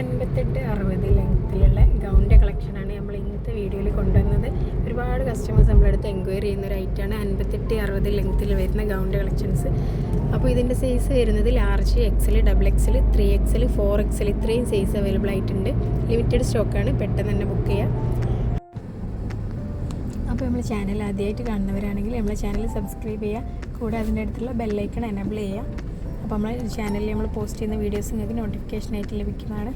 അൻപത്തെട്ട് അറുപത് ലെങ്ത്തിലുള്ള ഗൗണിന്റെ കളക്ഷനാണ് നമ്മൾ ഇന്നത്തെ വീഡിയോയിൽ കൊണ്ടുവന്നത്. ഒരുപാട് കസ്റ്റമേഴ്സ് നമ്മളടുത്ത് എൻക്വയറി ചെയ്യുന്ന ഒരു ഐറ്റമാണ് അൻപത്തെട്ട് അറുപത് ലെങ്ത്തിൽ വരുന്ന ഗൗണിന്റെ കളക്ഷൻസ്. അപ്പോൾ ഇതിന്റെ സൈസ് വരുന്നത് large XL double XL three XL four XL ഇത്രയും സൈസ് അവൈലബിൾ ആയിട്ടുണ്ട്. ലിമിറ്റഡ് സ്റ്റോക്കാണ് പെട്ടെന്ന് തന്നെ ബുക്ക് ചെയ്യുക അപ്പോൾ നമ്മൾ ചാനൽ ആദ്യമായിട്ട് കാണുന്നവരാണെങ്കിൽ നമ്മളെ ചാനൽ സബ്സ്ക്രൈബ് ചെയ്യുക. കൂടെ അതിന്റെ അടുത്തുള്ള ബെല്ലൈക്കൺ എനബിൾ ചെയ്യുക. അപ്പോൾ നമ്മൾ ചാനലിൽ നമ്മൾ പോസ്റ്റ് ചെയ്യുന്ന വീഡിയോസ് നിങ്ങൾക്ക് നോട്ടിഫിക്കേഷനായിട്ട് ലഭിക്കുന്നതാണ്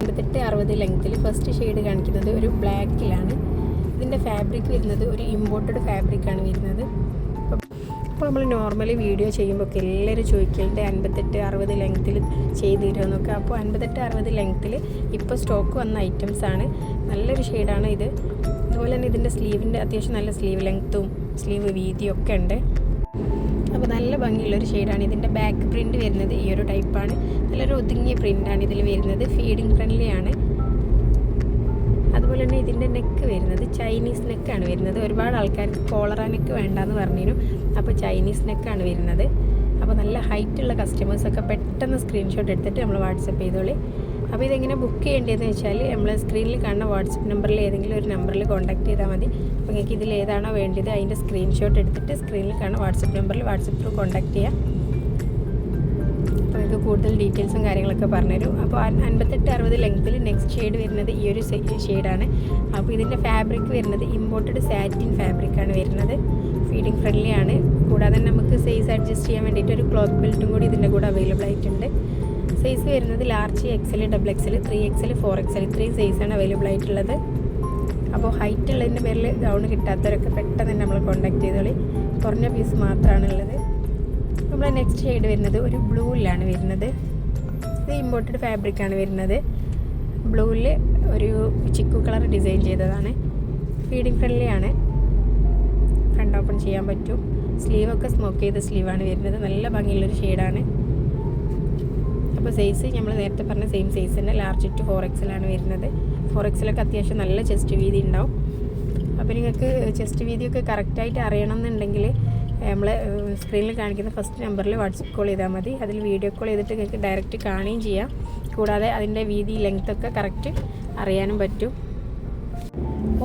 അമ്പത്തെട്ട് അറുപത് ലെങ്ത്തിൽ ഫസ്റ്റ് ഷെയ്ഡ് കാണിക്കുന്നത് ഒരു ബ്ലാക്കിലാണ് ഇതിന്റെ ഫാബ്രിക് വരുന്നത് ഒരു ഇമ്പോർട്ടഡ് ഫാബ്രിക്കാണ് വരുന്നത്. അപ്പോൾ നമ്മൾ നോർമലി വീഡിയോ ചെയ്യുമ്പോൾ ഒക്കെ എല്ലാവരും ചോദിക്കലുണ്ട് അൻപത്തെട്ട് അറുപത് ലെങ്ത്തിൽ ചെയ്ത് തരുമെന്നൊക്കെ അപ്പോൾ അൻപത്തെട്ട് അറുപത് ലെങ്ത്തിൽ ഇപ്പോൾ സ്റ്റോക്ക് വന്ന ഐറ്റംസ് ആണ്. നല്ലൊരു ഷെയ്ഡാണ് ഇത്. അതുപോലെ തന്നെ ഇതിന്റെ സ്ലീവിന്റെ അത്യാവശ്യം നല്ല സ്ലീവ് ലെങ്ത്തും സ്ലീവ് വീതിയും ഒക്കെ ഉണ്ട്. അപ്പോൾ നല്ല ഭംഗിയുള്ളൊരു ഷെയ്ഡാണ്. ഇതിന്റെ ബാക്ക് പ്രിന്റ് വരുന്നത് ഈ ഒരു ടൈപ്പാണ് നല്ലൊരു ഒതുങ്ങിയ പ്രിന്റാണ് ഇതിൽ വരുന്നത്. ഫീഡിങ് ഫ്രണ്ട്ലി ആണ്. അതുപോലെ തന്നെ ഇതിന്റെ നെക്ക് വരുന്നത് ചൈനീസ് നെക്കാണ് വരുന്നത്. ഒരുപാട് ആൾക്കാർക്ക് കോളറ നെക്ക് വേണ്ടെന്ന് പറഞ്ഞിരുന്നു അപ്പോൾ ചൈനീസ് നെക്കാണ് വരുന്നത്. അപ്പോൾ നല്ല ഹൈറ്റുള്ള കസ്റ്റമേഴ്സൊക്കെ പെട്ടെന്ന് സ്ക്രീൻഷോട്ട് എടുത്തിട്ട് നമ്മൾ വാട്സപ്പ് ചെയ്തോളി. അപ്പോൾ ഇതെങ്ങനെ ബുക്ക് ചെയ്യേണ്ടതെന്ന് വെച്ചാൽ നമ്മൾ സ്ക്രീനിൽ കാണുന്ന വാട്സപ്പ് നമ്പറിൽ ഏതെങ്കിലും ഒരു നമ്പറിൽ കോൺടാക്ട് ചെയ്താൽ മതി. അപ്പോൾ നിങ്ങൾക്ക് ഇതിൽ ഏതാണോ വേണ്ടത് അതിന്റെ സ്ക്രീൻഷോട്ട് എടുത്തിട്ട് സ്ക്രീനിൽ കാണുന്ന വാട്സപ്പ് നമ്പറിൽ വാട്സപ്പ് ത്രൂ കോൺടാക്ട് ചെയ്യാം. അപ്പോൾ നിങ്ങൾക്ക് കൂടുതൽ ഡീറ്റെയിൽസും കാര്യങ്ങളൊക്കെ പറഞ്ഞുതരും. അപ്പോൾ അൻ- അൻപത്തെട്ട് അറുപത് ലെങ്ത്തിൽ നെക്സ്റ്റ് ഷെയ്ഡ് വരുന്നത് ഈ ഒരു ഷെയ്ഡാണ് അപ്പോൾ ഇതിന്റെ ഫാബ്രിക് വരുന്നത് ഇമ്പോർട്ടഡ് സാറ്റിൻ ഫാബ്രിക്കാണ് വരുന്നത്. ഫീഡിങ് ഫ്രണ്ട്ലി ആണ്. കൂടാതെ നമുക്ക് സൈസ് അഡ്ജസ്റ്റ് ചെയ്യാൻ വേണ്ടിയിട്ട് ഒരു ക്ലോത്ത് ബെൽറ്റും കൂടി ഇതിന്റെ കൂടെ അവൈലബിൾ ആയിട്ടുണ്ട്. സൈസ് വരുന്നത് large XL double XL three XL four XL ഇത്രയും സൈസാണ് അവൈലബിൾ ആയിട്ടുള്ളത്. അപ്പോൾ ഹൈറ്റ് ഉള്ളതിന്റെ പേരിൽ ഗൗൺ കിട്ടാത്തവരൊക്കെ പെട്ടെന്ന് തന്നെ നമ്മൾ കോൺടാക്ട് ചെയ്തോളി കുറഞ്ഞ പീസ് മാത്രമാണ് ഉള്ളത്. നമ്മൾ നെക്സ്റ്റ് ഷെയ്ഡ് വരുന്നത് ഒരു ബ്ലൂവിലാണ് വരുന്നത്. ഇത് ഇമ്പോർട്ടഡ് ഫാബ്രിക്കാണ് വരുന്നത്. ബ്ലൂവിൽ ഒരു ചിക്കു കളർ ഡിസൈൻ ചെയ്തതാണ്. ഫീഡിങ് ഫ്രണ്ട്ലി ആണ്. ഫ്രണ്ട് ഓപ്പൺ ചെയ്യാൻ പറ്റും. സ്ലീവൊക്കെ സ്മോക്ക് ചെയ്ത സ്ലീവാണ് വരുന്നത്. നല്ല ഭംഗിയുള്ളൊരു ഷെയ്ഡാണ് അപ്പോൾ സൈസ് നമ്മൾ നേരത്തെ പറഞ്ഞ സെയിം സൈസ് തന്നെ ലാർജ് ടു ഫോർ എക്സലാണ് വരുന്നത്. ഫോർ എക്സലൊക്കെ അത്യാവശ്യം നല്ല ചെസ്റ്റ് വീതി ഉണ്ടാവും അപ്പോൾ നിങ്ങൾക്ക് ചെസ്റ്റ് വീതിയൊക്കെ കറക്റ്റായിട്ട് അറിയണം എന്നുണ്ടെങ്കിൽ നമ്മൾ സ്ക്രീനിൽ കാണിക്കുന്ന ഫസ്റ്റ് നമ്പറിൽ വാട്സപ്പ് കോൾ ചെയ്താൽ മതി. അതിൽ വീഡിയോ കോൾ ചെയ്തിട്ട് നിങ്ങൾക്ക് ഡയറക്റ്റ് കാണുകയും ചെയ്യാം. കൂടാതെ അതിന്റെ വീതി ലെങ്ത്തൊക്കെ കറക്റ്റ് അറിയാനും പറ്റും.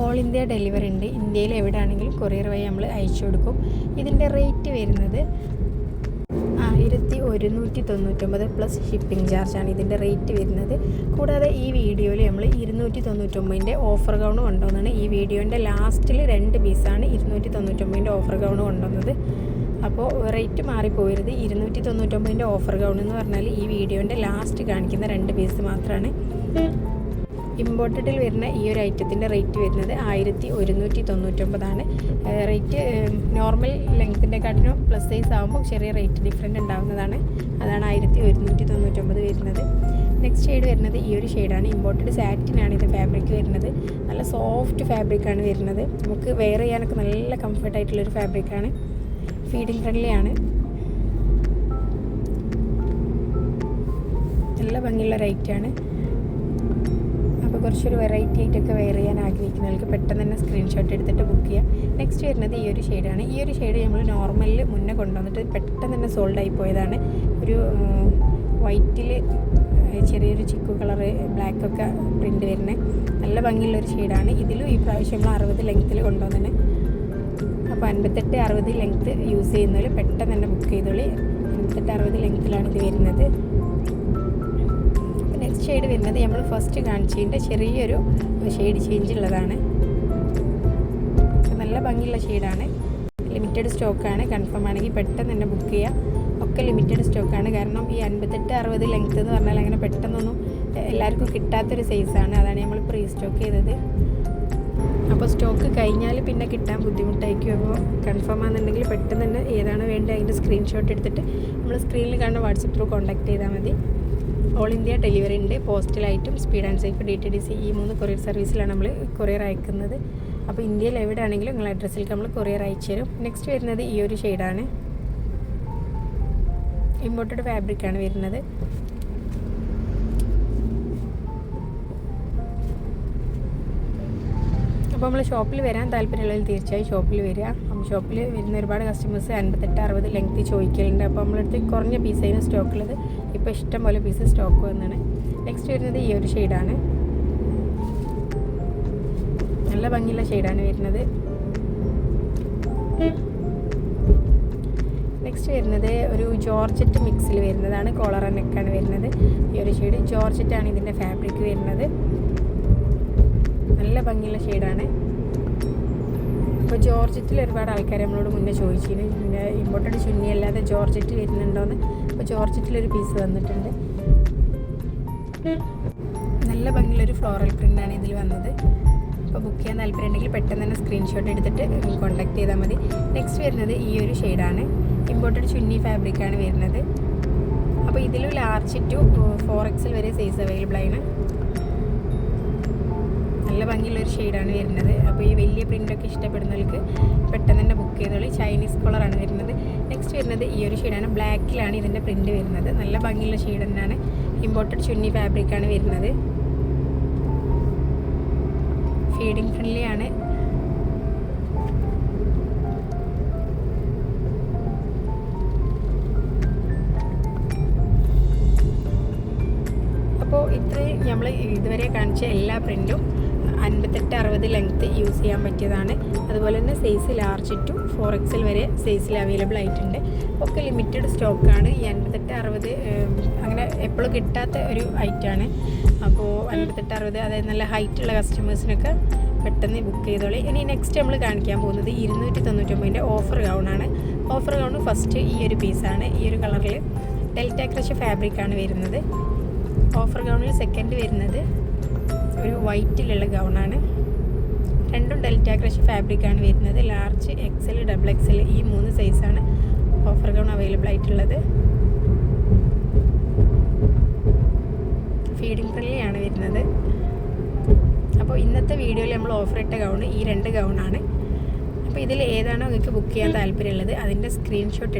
ഓൾ ഇന്ത്യ ഡെലിവറി ഉണ്ട്. ഇന്ത്യയിൽ എവിടെയാണെങ്കിലും കൊറിയർ വഴി നമ്മൾ അയച്ചു കൊടുക്കും. ഇതിന്റെ റേറ്റ് വരുന്നത് ആയിരത്തി ഒരുന്നൂറ്റി തൊണ്ണൂറ്റൊമ്പത് പ്ലസ് ഷിപ്പിംഗ് ചാർജാണ് ഇതിന്റെ റേറ്റ് വരുന്നത്. കൂടാതെ ഈ വീഡിയോയിൽ നമ്മൾ ഇരുന്നൂറ്റി തൊണ്ണൂറ്റൊമ്പതിന്റെ ഓഫർ ഗൗൺ കൊണ്ടുവന്നാണ്. ഈ വീഡിയോന്റെ ലാസ്റ്റിൽ രണ്ട് പീസാണ് ഇരുന്നൂറ്റി തൊണ്ണൂറ്റൊമ്പതിന്റെ ഓഫർ ഗൗൺ കൊണ്ടുവന്നത്. അപ്പോൾ റേറ്റ് മാറിപ്പോയരുത് ഇരുന്നൂറ്റി തൊണ്ണൂറ്റൊമ്പതിന്റെ ഓഫർ ഗൗൺ എന്ന് പറഞ്ഞാൽ ഈ വീഡിയോന്റെ ലാസ്റ്റ് കാണിക്കുന്ന രണ്ട് പീസ് മാത്രമാണ് ഇമ്പോർട്ടഡിൽ വരുന്ന ഈ ഒരു ഐറ്റത്തിന്റെ റേറ്റ് വരുന്നത് ആയിരത്തി ഒരുന്നൂറ്റി തൊണ്ണൂറ്റൊമ്പതാണ്. റേറ്റ് നോർമൽ ലെങ്ത്തിന്റെ കാട്ടിനും പ്ലസ് സൈസ് ആകുമ്പോൾ ചെറിയ റേറ്റ് ഡിഫറെന്റ് ഉണ്ടാകുന്നതാണ് അതാണ് ആയിരത്തി ഒരുന്നൂറ്റി തൊണ്ണൂറ്റൊമ്പത് വരുന്നത്. നെക്സ്റ്റ് ഷെയ്ഡ് വരുന്നത് ഈ ഒരു ഷെയ്ഡാണ് ഇമ്പോർട്ടഡ് സാറ്റിനാണ് ഇത് ഫാബ്രിക് വരുന്നത്. നല്ല സോഫ്റ്റ് ഫാബ്രിക്കാണ് വരുന്നത്. നമുക്ക് വെയർ ചെയ്യാനൊക്കെ നല്ല കംഫർട്ടായിട്ടുള്ളൊരു ഫാബ്രിക്കാണ് ഫീഡിങ് ഫ്രണ്ട്ലി ആണ്. നല്ല ഭംഗിയുള്ള റേറ്റാണ് കുറച്ചൊരു വെറൈറ്റി ആയിട്ടൊക്കെ വെയർ ചെയ്യാൻ ആഗ്രഹിക്കുന്നവർക്ക് പെട്ടെന്ന് തന്നെ സ്ക്രീൻഷോട്ട് എടുത്തിട്ട് ബുക്ക് ചെയ്യാം. നെക്സ്റ്റ് വരുന്നത് ഈ ഒരു ഷെയ്ഡാണ് ഈ ഒരു ഷെയ്ഡ് നമ്മൾ നോർമലിൽ മുന്നേ കൊണ്ടുവന്നിട്ട് പെട്ടെന്ന് തന്നെ സോൾഡ് ആയി പോയതാണ്. ഒരു വൈറ്റിൽ ചെറിയൊരു ചിക്കു കളറ് ബ്ലാക്കൊക്കെ പ്രിന്റ് വരുന്നത് നല്ല ഭംഗിയുള്ളൊരു ഷെയ്ഡാണ് ഇതിലും ഈ പ്രാവശ്യം നമ്മൾ അറുപത് ലെങ്ത്തിൽ കൊണ്ടുവന്നിട്ട് അപ്പോൾ അൻപത്തെട്ട് അറുപത് ലെങ്ത്ത് യൂസ് ചെയ്യുന്നവർ പെട്ടെന്ന് തന്നെ ബുക്ക് ചെയ്തോളി. അൻപത്തെട്ട് അറുപത് ലെങ്ത്തിലാണ് ഇത് വരുന്നത്. ഷെയ്ഡ് വരുന്നത് നമ്മൾ ഫസ്റ്റ് കാണിച്ചതിന്റെ ചെറിയൊരു ഷെയ്ഡ് ചേഞ്ച് ഉള്ളതാണ്. നല്ല ഭംഗിയുള്ള ഷെയ്ഡാണ്. ലിമിറ്റഡ് സ്റ്റോക്കാണ് കൺഫേം ആണെങ്കിൽ പെട്ടെന്ന് തന്നെ ബുക്ക് ചെയ്യുക ഒക്കെ ലിമിറ്റഡ് സ്റ്റോക്കാണ് കാരണം ഈ അൻപത്തെട്ട് അറുപത് ലെങ്ത് എന്ന് പറഞ്ഞാൽ അങ്ങനെ പെട്ടെന്നൊന്നും എല്ലാവർക്കും കിട്ടാത്തൊരു സൈസാണ് അതാണ് നമ്മൾ പ്രീ സ്റ്റോക്ക് ചെയ്തത്. അപ്പോൾ സ്റ്റോക്ക് കഴിഞ്ഞാൽ പിന്നെ കിട്ടാൻ ബുദ്ധിമുട്ടായിരിക്കും. അപ്പോൾ കൺഫേം ആണെന്നുണ്ടെങ്കിൽ പെട്ടെന്ന് തന്നെ ഏതാണ് വേണ്ടത് അതിന്റെ സ്ക്രീൻഷോട്ട് എടുത്തിട്ട് നമ്മൾ സ്ക്രീനിൽ കാണുന്ന വാട്സപ്പ് ത്രൂ കോൺടാക്ട് ചെയ്താൽ മതി. ഓൾ ഇന്ത്യ ഡെലിവറി ഉണ്ട്. പോസ്റ്റലായിട്ടും speed and safe D T D C ഈ മൂന്ന് കൊറിയർ സർവീസിലാണ് നമ്മൾ കൊറിയർ അയക്കുന്നത്. അപ്പോൾ ഇന്ത്യയിൽ എവിടെയാണെങ്കിലും നിങ്ങൾ അഡ്രസ്സിലേക്ക് നമ്മൾ കൊറിയർ അയച്ചു തരും. നെക്സ്റ്റ് വരുന്നത് ഈ ഒരു ഷെയ്ഡാണ് ഇമ്പോർട്ടഡ് ഫാബ്രിക്കാണ് വരുന്നത്. അപ്പോൾ നമ്മൾ ഷോപ്പിൽ വരാൻ താല്പര്യമുള്ളവർ തീർച്ചയായും ഷോപ്പിൽ വരിക. അപ്പം ഷോപ്പിൽ വരുന്ന ഒരുപാട് കസ്റ്റമേഴ്സ് അൻപത്തെട്ട് അറുപത് ലെങ്ത് ചോദിക്കലുണ്ട്. അപ്പോൾ നമ്മളടുത്ത് കുറഞ്ഞ പീസായിരുന്നു സ്റ്റോക്കുള്ളത് ഇപ്പോൾ ഇഷ്ടം പോലെ പീസ് സ്റ്റോക്ക് വന്നാണ്. നെക്സ്റ്റ് വരുന്നത് ഈ ഒരു ഷെയ്ഡാണ് നല്ല ഭംഗിയുള്ള ഷെയ്ഡാണ് വരുന്നത്. നെക്സ്റ്റ് വരുന്നത് ഒരു ജോർജറ്റ് മിക്സിൽ വരുന്നതാണ്. കോളർ നെക്കാണ് വരുന്നത്. ഈ ഒരു ഷെയ്ഡ് ജോർജറ്റാണ് ഇതിന്റെ ഫാബ്രിക് വരുന്നത്. നല്ല ഭംഗിയുള്ള ഷെയ്ഡാണ് ഇപ്പോൾ ജോർജറ്റിൽ ഒരുപാട് ആൾക്കാർ നമ്മളോട് മുന്നേ ചോദിച്ചിരുന്നു. ഇമ്പോർട്ടന്റ് ചുന്നിയല്ലാതെ ചുന്നി അല്ലാതെ ജോർജറ്റ് വരുന്നുണ്ടോയെന്ന് അപ്പോൾ ജോർജറ്റിലൊരു പീസ് വന്നിട്ടുണ്ട്. നല്ല ഭംഗിയുള്ളൊരു ഫ്ലോറൽ പ്രിന്റാണ് ഇതിൽ വന്നത്. അപ്പോൾ ബുക്ക് ചെയ്യാൻ താല്പര്യം ഉണ്ടെങ്കിൽ പെട്ടെന്ന് തന്നെ സ്ക്രീൻഷോട്ട് എടുത്തിട്ട് കോൺടാക്ട് ചെയ്താൽ മതി. നെക്സ്റ്റ് വരുന്നത് ഈ ഒരു ഷെയ്ഡാണ് ഇമ്പോർട്ടഡ് ചുന്നി ഫാബ്രിക്കാണ് വരുന്നത്. അപ്പോൾ ഇതിലും ലാർജ് ടു ഫോർ എക്സിൽ വരെ സൈസ് അവൈലബിൾ ആണ്. ഭംഗിയുള്ളൊരു ഷെയ്ഡാണ് വരുന്നത്. അപ്പോൾ ഈ വലിയ പ്രിന്റൊക്കെ ഇഷ്ടപ്പെടുന്നവർക്ക് പെട്ടെന്ന് തന്നെ ബുക്ക് ചെയ്തോളി. ചൈനീസ് കളറാണ് വരുന്നത്. നെക്സ്റ്റ് വരുന്നത് ഈ ഒരു ഷെയ്ഡാണ് ബ്ലാക്കിലാണ് ഇതിന്റെ പ്രിന്റ് വരുന്നത്. നല്ല ഭംഗിയുള്ള ഷെയ്ഡ് തന്നെയാണ്. ഇമ്പോർട്ടഡ് ചുന്നി ഫാബ്രിക്കാണ് വരുന്നത്. ഫീഡിങ് ഫ്രണ്ട്ലി ആണ്. അപ്പോൾ ഇത്രയും നമ്മൾ ഇതുവരെ കാണിച്ച എല്ലാ പ്രിന്റും അൻപത്തെട്ട് അറുപത് ലെങ്ത്ത് യൂസ് ചെയ്യാൻ പറ്റിയതാണ്. അതുപോലെ തന്നെ size large to four XL വരെ സൈസിൽ അവൈലബിൾ ആയിട്ടുണ്ട്. ഒക്കെ ലിമിറ്റഡ് സ്റ്റോക്കാണ് ഈ അൻപത്തെട്ട് അറുപത് അങ്ങനെ എപ്പോഴും കിട്ടാത്ത ഒരു ഐറ്റമാണ് അപ്പോൾ അൻപത്തെട്ട് അറുപത് അതായത് നല്ല ഹൈറ്റ് ഹൈറ്റുള്ള കസ്റ്റമേഴ്സിനൊക്കെ പെട്ടെന്ന് ബുക്ക് ചെയ്തോളി. ഇനി നെക്സ്റ്റ് നമ്മൾ കാണിക്കാൻ പോകുന്നത് ഇരുന്നൂറ്റി തൊണ്ണൂറ്റൊമ്പതിന്റെ ഓഫർ ഗൗണാണ് ഓഫർ ഗൗൺ ഫസ്റ്റ് ഈ ഒരു പീസാണ് ഈ ഒരു കളറിൽ ഡെൽറ്റ ക്രഷ് ഫാബ്രിക്കാണ് വരുന്നത്. ഓഫർ ഗൗണിൽ സെക്കൻഡ് വരുന്നത് ഒരു വൈറ്റിലുള്ള ഗൗണാണ് രണ്ടും ഡെൽറ്റ ക്രഷ് ഫാബ്രിക്കാണ് വരുന്നത്. ലാർജ് എക്സൽ ഡബിൾ എക്സൽ ഈ മൂന്ന് സൈസാണ് ഓഫർ ഗൗൺ അവൈലബിൾ ആയിട്ടുള്ളത്. ഫീഡിംഗ് ഫ്രണ്ട്ലിയാണ് വരുന്നത്. അപ്പോൾ ഇന്നത്തെ വീഡിയോയിൽ നമ്മൾ ഓഫർ ഇട്ട ഗൗൺ ഈ രണ്ട് ഗൗണാണ് അപ്പോൾ ഇതിൽ ഏതാണോ നിങ്ങൾക്ക് ബുക്ക് ചെയ്യാൻ താല്പര്യമുള്ളത് അതിന്റെ സ്ക്രീൻഷോട്ട്